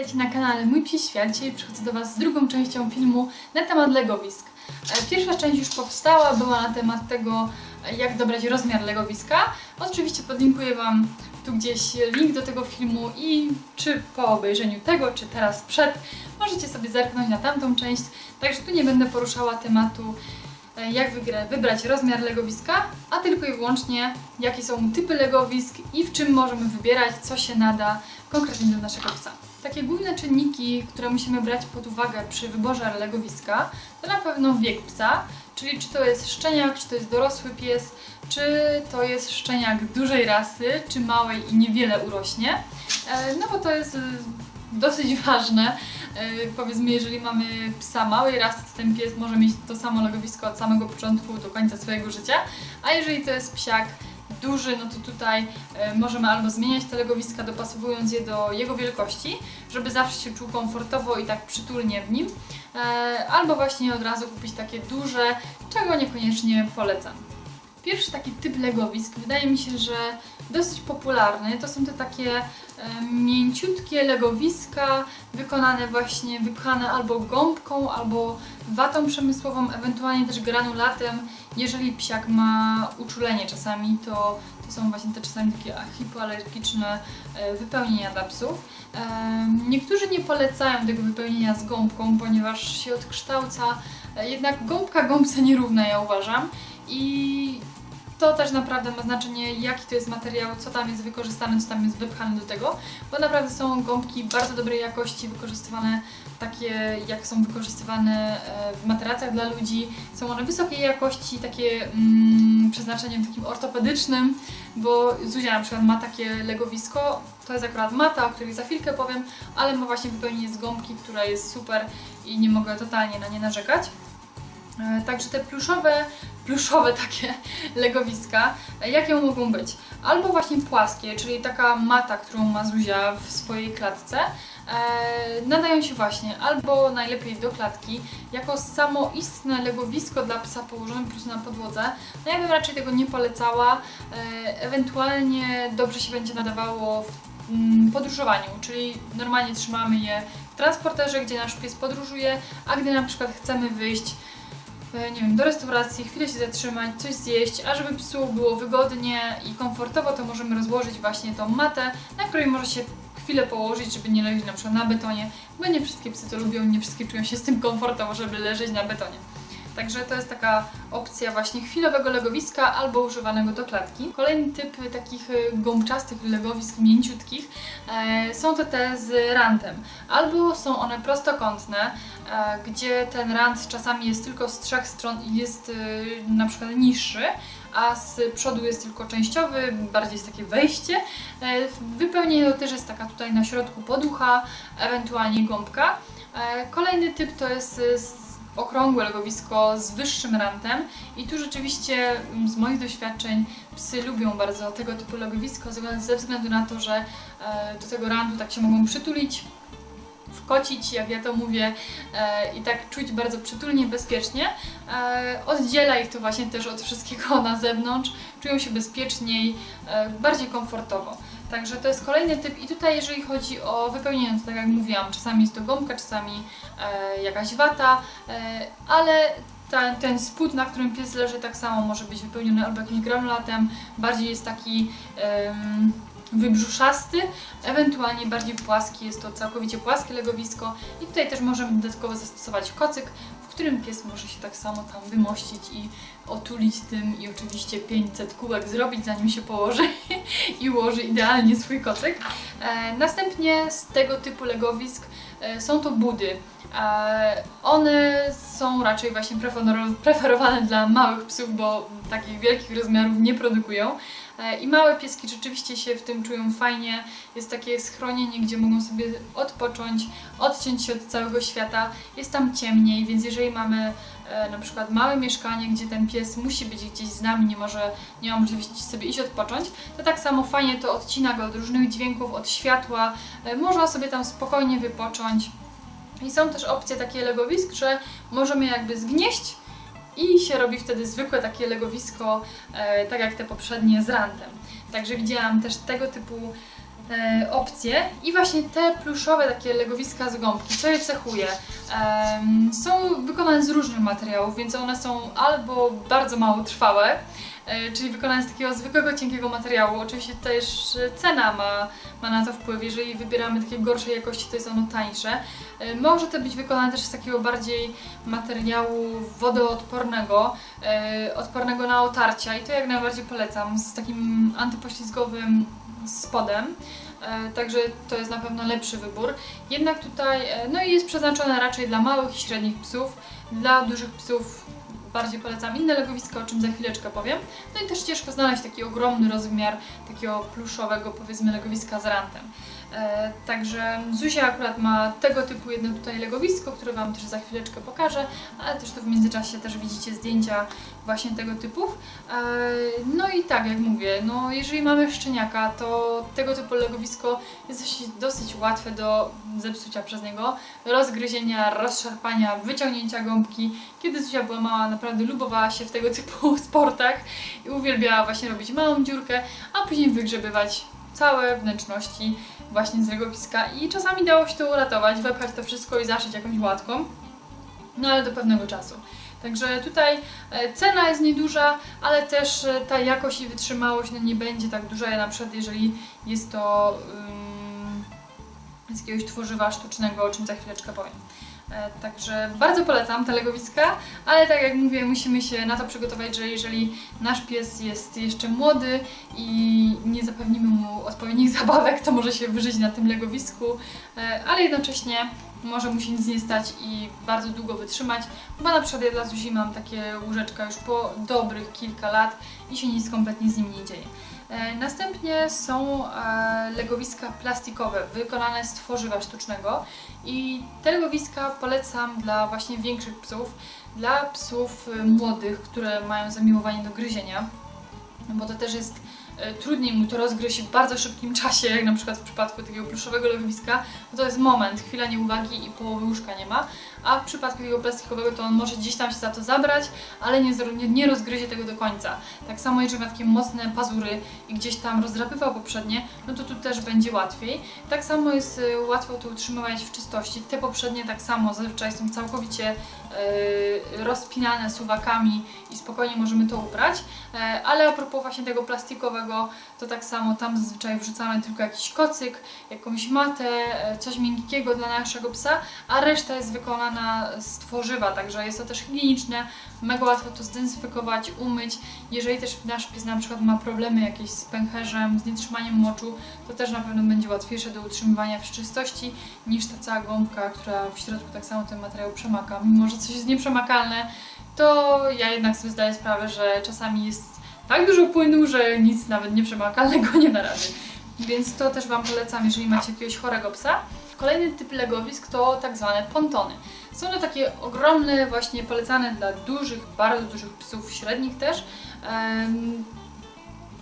Witajcie na kanale Mój Psi Świat. Dzisiaj przychodzę do Was z drugą częścią filmu na temat legowisk. E, Pierwsza część już powstała, była na temat tego, e, jak dobrać rozmiar legowiska. Oczywiście podlinkuję Wam tu gdzieś link do tego filmu i czy po obejrzeniu tego, czy teraz przed, możecie sobie zerknąć na tamtą część. Także tu nie będę poruszała tematu e, jak wybrać rozmiar legowiska, a tylko i wyłącznie jakie są typy legowisk i w czym możemy wybierać, co się nada konkretnie do naszego psa. Takie główne czynniki, które musimy brać pod uwagę przy wyborze legowiska, to na pewno wiek psa, czyli czy to jest szczeniak, czy to jest dorosły pies, czy to jest szczeniak dużej rasy, czy małej i niewiele urośnie. E, No bo to jest e, dosyć ważne. E, Powiedzmy, jeżeli mamy psa małej rasy, to ten pies może mieć to samo legowisko od samego początku do końca swojego życia, a jeżeli to jest psiak duży, no to tutaj e, możemy albo zmieniać te legowiska, dopasowując je do jego wielkości, żeby zawsze się czuł komfortowo i tak przytulnie w nim, e, albo właśnie od razu kupić takie duże, czego niekoniecznie polecam. Pierwszy taki typ legowisk wydaje mi się, że dosyć popularny. To są te takie e, mięciutkie legowiska, wykonane właśnie, wypchane albo gąbką, albo watą przemysłową, ewentualnie też granulatem. Jeżeli psiak ma uczulenie czasami, to, to są właśnie te czasami takie hipoalergiczne e, wypełnienia dla psów. E, Niektórzy nie polecają tego wypełnienia z gąbką, ponieważ się odkształca. Jednak gąbka gąbce nierówna, ja uważam. I to też naprawdę ma znaczenie, jaki to jest materiał, co tam jest wykorzystane, co tam jest wypchane do tego, bo naprawdę są gąbki bardzo dobrej jakości, wykorzystywane takie, jak są wykorzystywane e, w materacjach dla ludzi. Są one wysokiej jakości, takie mm, przeznaczeniem takim ortopedycznym, bo Zuzia na przykład ma takie legowisko, to jest akurat mata, o której za chwilkę powiem, ale ma właśnie wypełnienie z gąbki, która jest super i nie mogę totalnie na nie narzekać. E, Także te pluszowe, pluszowe takie legowiska, e, jakie mogą być? Albo właśnie płaskie, czyli taka mata, którą ma Zuzia w swojej klatce, e, nadają się właśnie albo najlepiej do klatki, jako samoistne legowisko dla psa położone po prostu na podłodze. No ja bym raczej tego nie polecała, ewentualnie dobrze się będzie nadawało w mm, podróżowaniu, czyli normalnie trzymamy je w transporterze, gdzie nasz pies podróżuje, a gdy na przykład chcemy wyjść nie wiem, do restauracji, chwilę się zatrzymać, coś zjeść, a żeby psu było wygodnie i komfortowo, to możemy rozłożyć właśnie tą matę, na której może się chwilę położyć, żeby nie leżeć na przykład na betonie, bo nie wszystkie psy to lubią, nie wszystkie czują się z tym komfortowo, żeby leżeć na betonie. Także to jest taka opcja właśnie chwilowego legowiska albo używanego do klatki. Kolejny typ takich y, gąbczastych legowisk mięciutkich e, są to te z rantem. Albo są one prostokątne, e, gdzie ten rant czasami jest tylko z trzech stron i jest y, na przykład niższy, a z przodu jest tylko częściowy, bardziej jest takie wejście. E, Wypełnienie też jest taka tutaj na środku poducha, ewentualnie gąbka. Kolejny typ to jest okrągłe legowisko z wyższym rantem i tu rzeczywiście mm, z moich doświadczeń psy lubią bardzo tego typu legowisko ze- względu na to, że e, do tego rantu tak się mogą przytulić, wkocić, jak ja to mówię, e, i tak czuć bardzo przytulnie, bezpiecznie. E, oddziela ich to właśnie też od wszystkiego na zewnątrz, czują się bezpieczniej, bardziej komfortowo. Także to jest kolejny typ. I tutaj jeżeli chodzi o wypełnienie, to tak jak mówiłam, czasami jest to gąbka, czasami e, jakaś wata, e, ale ten, ten spód, na którym pies leży, tak samo może być wypełniony albo jakimś granulatem, bardziej jest taki em, wybrzuszasty, ewentualnie bardziej płaski, jest to całkowicie płaskie legowisko. I tutaj też możemy dodatkowo zastosować kocyk, w którym pies może się tak samo tam wymościć i otulić tym i oczywiście 500 kółek zrobić zanim się położy i ułoży idealnie swój kocyk. E, następnie z tego typu legowisk e, są to budy. E, one są raczej właśnie prefer- preferowane dla małych psów, bo takich wielkich rozmiarów nie produkują. E, I małe pieski rzeczywiście się w tym czują fajnie. Jest takie schronienie, gdzie mogą sobie odpocząć, odciąć się od całego świata. Jest tam ciemniej, więc jeżeli mamy e, na przykład małe mieszkanie, gdzie ten pies musi być gdzieś z nami, nie może, nie ma możliwości sobie iść odpocząć, to tak samo fajnie to odcina go od różnych dźwięków, od światła. Można sobie tam spokojnie wypocząć. I są też opcje takie legowisk, że możemy jakby zgnieść i się robi wtedy zwykłe takie legowisko, e, tak jak te poprzednie z rantem. Także widziałam też tego typu e, opcje i właśnie te pluszowe takie legowiska z gąbki, co je cechuje? Em, są wykonane z różnych materiałów, więc one są albo bardzo mało trwałe, e, czyli wykonane z takiego zwykłego, cienkiego materiału. Oczywiście też e, cena ma, ma na to wpływ. Jeżeli wybieramy takie gorszej jakości, to jest ono tańsze. E, Może to być wykonane też z takiego bardziej materiału wodoodpornego, e, odpornego na otarcia i to jak najbardziej polecam, z takim antypoślizgowym spodem. E, Także to jest na pewno lepszy wybór. Jednak tutaj, e, no i jest przeznaczone raczej dla małych i średnich psów. Dla dużych psów bardziej polecam inne legowiska, o czym za chwileczkę powiem. No i też ciężko znaleźć taki ogromny rozmiar takiego pluszowego, powiedzmy, legowiska z rantem. E, także Zuzia akurat ma tego typu jedno tutaj legowisko, które Wam też za chwileczkę pokażę, ale też tu w międzyczasie też widzicie zdjęcia właśnie tego typów. E, no i tak, jak mówię, no jeżeli mamy szczeniaka, to tego typu legowisko jest dosyć, dosyć łatwe do zepsucia przez niego, rozgryzienia, rozszarpania, wyciągnięcia gąbki. Kiedy Zuzia była mała, naprawdę lubowała się w tego typu sportach i uwielbiała właśnie robić małą dziurkę, a później wygrzebywać całe wnętrzności właśnie z legowiska i czasami dało się to uratować, wepchać to wszystko i zaszyć jakąś łatką, no ale do pewnego czasu. Także tutaj e, cena jest nieduża, ale też e, ta jakość i wytrzymałość no, nie będzie tak duża, na przykład jeżeli jest to ym, z jakiegoś tworzywa sztucznego, o czym za chwileczkę powiem. E, Także bardzo polecam te legowiska, ale tak jak mówię, musimy się na to przygotować, że jeżeli nasz pies jest jeszcze młody i nie zapewnimy mu odpowiednich zabawek, to może się wyżyć na tym legowisku, e, ale jednocześnie może mu się nic nie stać i bardzo długo wytrzymać, bo na przykład ja dla Zuzi mam takie łóżeczka już po dobrych kilka lat i się nic kompletnie z nim nie dzieje. E, Następnie są e, legowiska plastikowe, wykonane z tworzywa sztucznego i te legowiska polecam dla właśnie większych psów, dla psów e, młodych, które mają zamiłowanie do gryzienia, bo to też jest trudniej mu to rozgryźć w bardzo szybkim czasie, jak na przykład w przypadku takiego pluszowego legowiska, bo to jest moment, chwila nieuwagi i połowy łóżka nie ma, a w przypadku takiego plastikowego to on może gdzieś tam się za to zabrać, ale nie, nie, nie rozgryzie tego do końca. Tak samo jeżeli ma takie mocne pazury i gdzieś tam rozdrapywał poprzednie, no to tu też będzie łatwiej. Tak samo jest y, łatwo to utrzymywać w czystości. Te poprzednie tak samo zazwyczaj są całkowicie rozpinane suwakami i spokojnie możemy to ubrać. E, ale a propos właśnie tego plastikowego, to tak samo tam zazwyczaj wrzucamy tylko jakiś kocyk, jakąś matę, e, coś miękkiego dla naszego psa, a reszta jest wykonana z tworzywa, także jest to też higieniczne, mega łatwo to zdezynfekować, umyć. Jeżeli też nasz pies na przykład ma problemy jakieś z pęcherzem, z nietrzymaniem moczu, to też na pewno będzie łatwiejsze do utrzymywania w czystości niż ta cała gąbka, która w środku tak samo ten materiał przemaka. Mimo, że coś jest nieprzemakalne, to ja jednak sobie zdaję sprawę, że czasami jest tak dużo płynu, że nic nawet nieprzemakalnego nie da rady. Więc to też Wam polecam, jeżeli macie jakiegoś chorego psa. Kolejny typ legowisk to tak zwane pontony. Są to takie ogromne, właśnie polecane dla dużych, bardzo dużych psów, średnich też.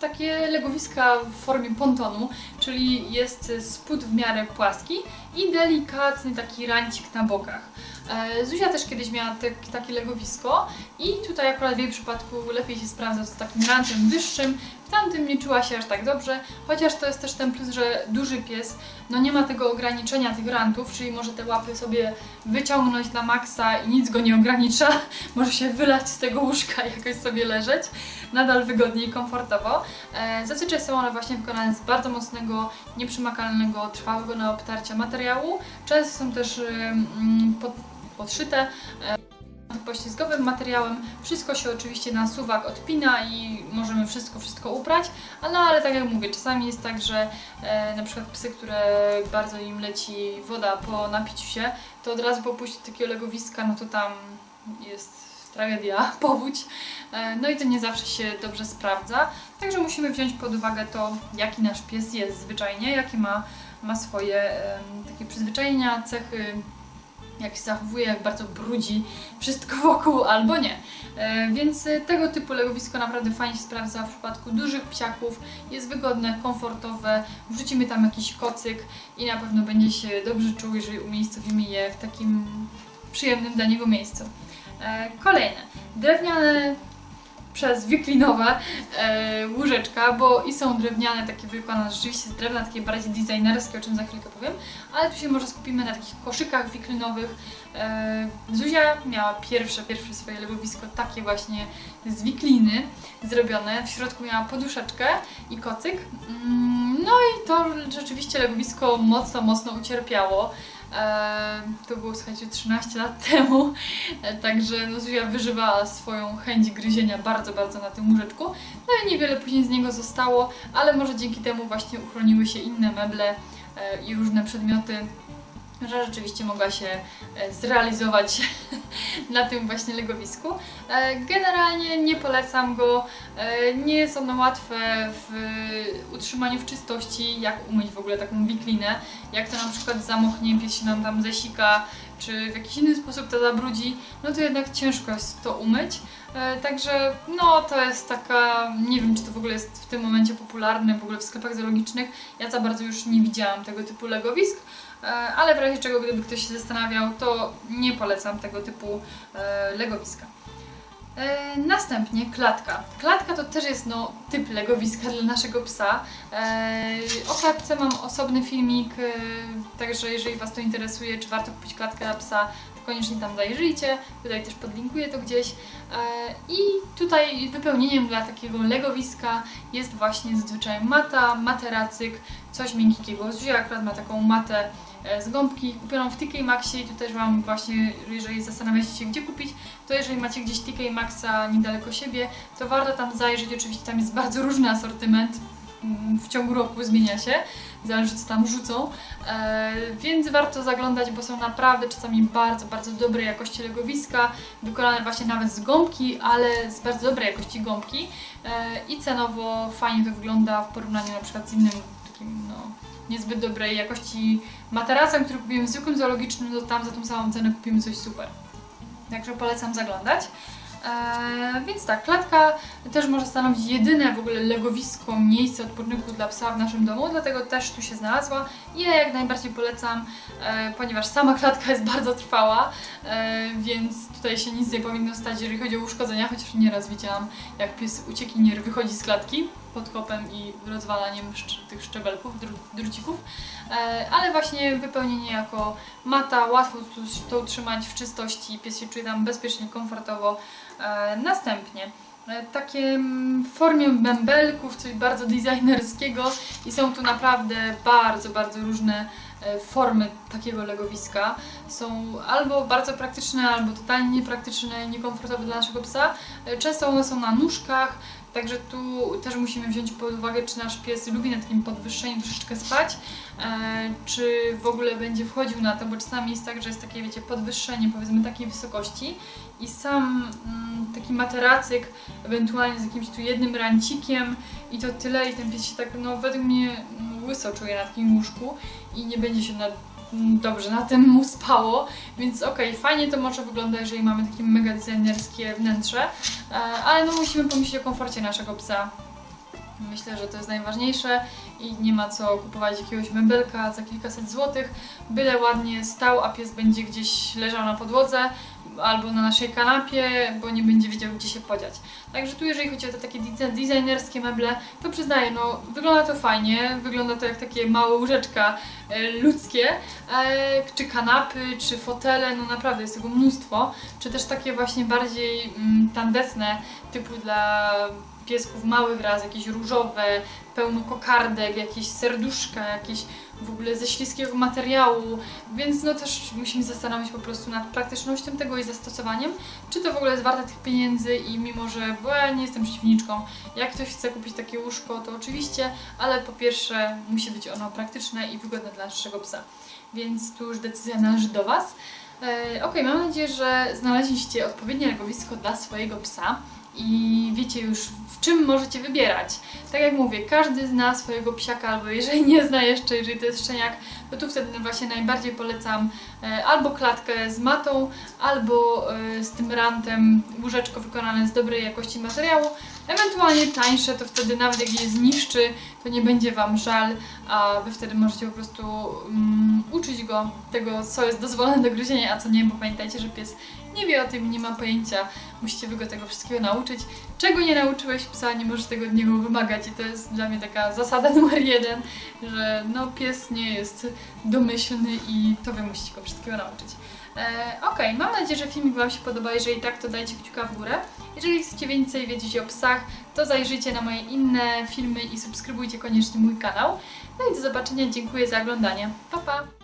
Takie legowiska w formie pontonu, czyli jest spód w miarę płaski i delikatny taki rancik na bokach. E, Zuzia też kiedyś miała te, takie legowisko i tutaj akurat w jej przypadku lepiej się sprawdza z takim rantem wyższym. W tamtym nie czuła się aż tak dobrze, chociaż to jest też ten plus, że duży pies no nie ma tego ograniczenia tych rantów, czyli może te łapy sobie wyciągnąć na maksa i nic go nie ogranicza. Może się wylać z tego łóżka i jakoś sobie leżeć. Nadal wygodnie i komfortowo. E, zazwyczaj są one właśnie wykonane z bardzo mocnego, nieprzemakalnego, trwałego na obtarcia materiału. Często są też mm, pod, podszyte poślizgowym materiałem. Wszystko się oczywiście na suwak odpina i możemy wszystko, wszystko uprać, a no ale tak jak mówię, czasami jest tak, że e, na przykład psy, które bardzo im leci woda po napiciu się, to od razu po pójściu takiego legowiska, no to tam jest tragedia, powódź. E, No i to nie zawsze się dobrze sprawdza. Także musimy wziąć pod uwagę to, jaki nasz pies jest zwyczajnie, jakie ma, ma swoje takie przyzwyczajenia, cechy, jak się zachowuje, jak bardzo brudzi wszystko wokół albo nie. E, Więc e, tego typu legowisko naprawdę fajnie się sprawdza w przypadku dużych psiaków. Jest wygodne, komfortowe, wrzucimy tam jakiś kocyk i na pewno będzie się dobrze czuł, jeżeli umiejscowimy je w takim przyjemnym dla niego miejscu. E, Kolejne. Drewniane przez wiklinowe e, łóżeczka, bo i są drewniane, takie wykonane rzeczywiście z drewna, takie bardziej designerskie, o czym za chwilkę powiem, ale tu się może skupimy na takich koszykach wiklinowych. E, Zuzia miała pierwsze, pierwsze swoje legowisko takie właśnie z wikliny zrobione. W środku miała poduszeczkę i kocyk. Mm, No i to rzeczywiście legowisko mocno, mocno ucierpiało. E, to było, słuchajcie, 13 lat temu, e, także no, Zuzia wyżywała swoją chęć gryzienia bardzo, bardzo na tym łóżeczku. No i niewiele później z niego zostało, ale może dzięki temu właśnie uchroniły się inne meble e, i różne przedmioty, że rzeczywiście mogła się e, zrealizować na tym właśnie legowisku. E, Generalnie nie polecam go, e, nie jest ono łatwe w utrzymaniu w czystości, jak umyć w ogóle taką wiklinę, jak to na przykład zamoknie, pies się nam tam zasika, czy w jakiś inny sposób to zabrudzi, no to jednak ciężko jest to umyć. Także no to jest taka, nie wiem czy to w ogóle jest w tym momencie popularne w ogóle w sklepach zoologicznych. Ja za bardzo już nie widziałam tego typu legowisk, ale w razie czego gdyby ktoś się zastanawiał, to nie polecam tego typu e, legowiska. E, Następnie klatka. Klatka to też jest no, typ legowiska dla naszego psa. E, O klatce mam osobny filmik, e, także jeżeli Was to interesuje, czy warto kupić klatkę dla psa, to koniecznie tam zajrzyjcie. Tutaj też podlinkuję to gdzieś. E, I tutaj wypełnieniem dla takiego legowiska jest właśnie zazwyczaj mata, materacyk, coś miękkiego. Zuzia akurat ma taką matę e, z gąbki kupioną w TK Maxie i tu też Wam właśnie, jeżeli zastanawiacie się gdzie kupić, to jeżeli macie gdzieś TK Maxa niedaleko siebie, to warto tam zajrzeć. Oczywiście tam jest bardzo różny asortyment. mm, W ciągu roku zmienia się, zależy co tam rzucą, e, więc warto zaglądać, bo są naprawdę czasami bardzo, bardzo dobrej jakości legowiska, wykonane właśnie nawet z gąbki, ale z bardzo dobrej jakości gąbki e, i cenowo fajnie to wygląda w porównaniu na przykład z innym takim no, niezbyt dobrej jakości materacem, który kupimy w zwykłym zoologicznym, to tam za tą samą cenę kupimy coś super. Także polecam zaglądać. Eee, więc tak, klatka też może stanowić jedyne w ogóle legowisko, miejsce odpoczynku dla psa w naszym domu, dlatego też tu się znalazła i ja jak najbardziej polecam, e, ponieważ sama klatka jest bardzo trwała, e, więc tutaj się nic nie powinno stać, jeżeli chodzi o uszkodzenia, chociaż nieraz widziałam, jak pies uciekinier wychodzi z klatki pod kopem i rozwalaniem tych szczebelków, dru- drucików, e, ale właśnie wypełnienie jako mata, łatwo to utrzymać w czystości, pies się czuje tam bezpiecznie, komfortowo. E, Następnie e, takie mm, w formie bębelków, coś bardzo designerskiego i są tu naprawdę bardzo, bardzo różne formy takiego legowiska. Są albo bardzo praktyczne, albo totalnie niepraktyczne niekomfortowe dla naszego psa. Często one są na nóżkach, Także tu też musimy wziąć pod uwagę, czy nasz pies lubi na takim podwyższeniu troszeczkę spać, e, czy w ogóle będzie wchodził na to, bo czasami jest tak, że jest takie, wiecie, podwyższenie powiedzmy takiej wysokości i sam mm, taki materacyk, ewentualnie z jakimś tu jednym rancikiem i to tyle i ten pies się tak, no według mnie mm, łyso czuje na takim łóżku i nie będzie się na, mm, dobrze na tym mu spało, więc okej, fajnie to może wygląda, jeżeli mamy takie mega designerskie wnętrze, E, ale no musimy pomyśleć o komforcie naszego psa. Myślę, że to jest najważniejsze i nie ma co kupować jakiegoś mebelka za kilkaset złotych, byle ładnie stał, a pies będzie gdzieś leżał na podłodze albo na naszej kanapie, bo nie będzie wiedział gdzie się podziać. Także tu jeżeli chodzi o te takie designerskie meble, to przyznaję, no wygląda to fajnie, wygląda to jak takie małe łóżeczka e, ludzkie, e, czy kanapy, czy fotele, no naprawdę jest tego mnóstwo, czy też takie właśnie bardziej mm, tandetne, typu dla piesków małych raz, jakieś różowe, pełno kokardek, jakieś serduszka, jakieś w ogóle ze śliskiego materiału, więc no też musimy zastanowić po prostu nad praktycznością tego i zastosowaniem, czy to w ogóle jest warte tych pieniędzy i mimo, że, bo ja nie jestem przeciwniczką, jak ktoś chce kupić takie łóżko, to oczywiście, ale po pierwsze musi być ono praktyczne i wygodne dla naszego psa, więc tu już decyzja należy do Was. E, ok, mam nadzieję, że znaleźliście odpowiednie legowisko dla swojego psa i wiecie już w czym możecie wybierać. Tak jak mówię, każdy zna swojego psiaka, albo jeżeli nie zna jeszcze, jeżeli to jest szczeniak, to tu wtedy właśnie najbardziej polecam e, albo klatkę z matą, albo e, z tym rantem łóżeczko wykonane z dobrej jakości materiału, Ewentualnie tańsze, to wtedy nawet jak je zniszczy, to nie będzie Wam żal, a Wy wtedy możecie po prostu um, uczyć go tego, co jest dozwolone do gryzienia, a co nie, bo pamiętajcie, że pies nie wie o tym, nie ma pojęcia. Musicie Wy go tego wszystkiego nauczyć. Czego nie nauczyłeś psa, nie możesz tego od niego wymagać i to jest dla mnie taka zasada numer jeden, że no pies nie jest domyślny i to Wy musicie go wszystkiego nauczyć. E, Okej, mam nadzieję, że filmik Wam się podoba. Jeżeli tak, to dajcie kciuka w górę. Jeżeli chcecie więcej wiedzieć o psach, to zajrzyjcie na moje inne filmy i subskrybujcie koniecznie mój kanał. No i do zobaczenia, dziękuję za oglądanie. Pa, pa!